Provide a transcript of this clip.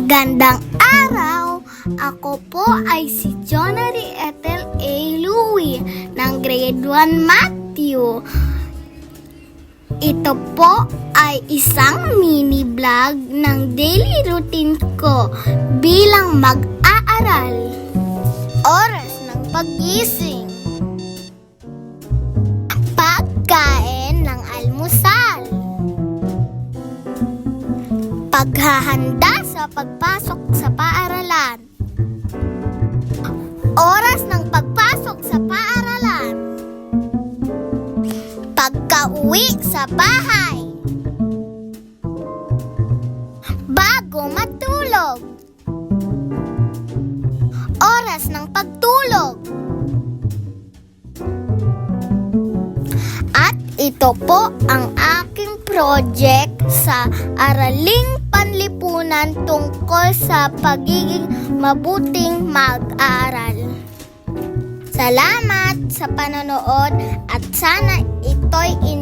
Magandang araw! Ako po ay si Jonary Ethel A. Louie ng Grade 1 Matthew. Ito po ay isang mini vlog ng daily routine ko bilang mag-aaral. Oras ng pagising. Paghahanda sa pagpasok sa paaralan. Oras ng pagpasok sa paaralan. Pagka-uwi sa bahay. Bago matulog. Oras ng pagtulog. At ito po ang aking project sa Araling Panlipunan tungkol sa pagiging mabuting mag-aaral. Salamat sa panonood at sana ito'y inyong